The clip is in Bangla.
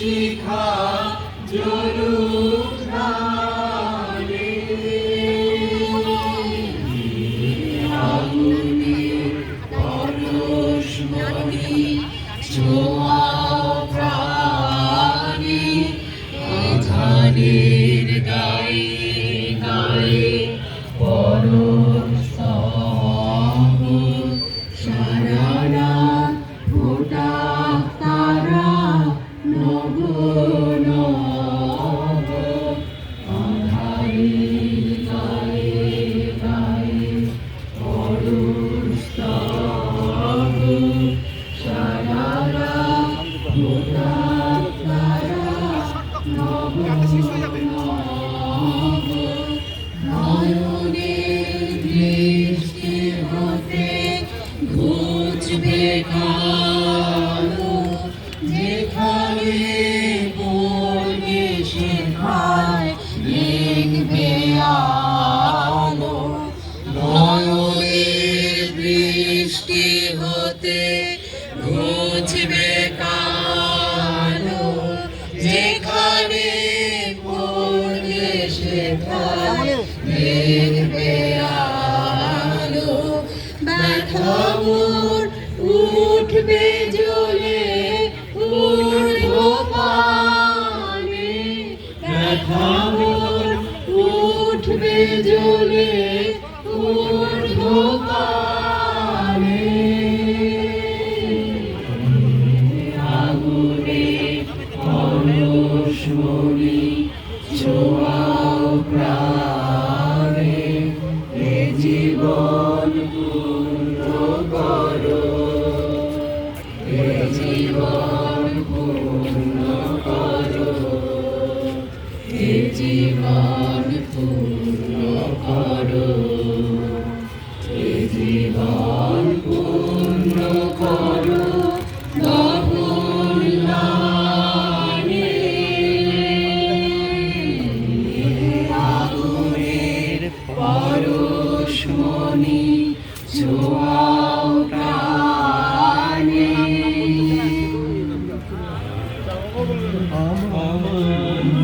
শিখা জলুক প্রাণে পরশ ছোঁয়াও হতে ঘুচবে কালো। যেখানে সেখানে আলো। ব্যথা উঠবে জ্বলে উঠব পানে। ব্যথা উঠবে জ্বলে উঠব পানে। জীবন পূর্ণ করো এ জীবন পূর্ণ করো আগুনের পরশমণি ছোঁয়া ਆਮ ਆਮ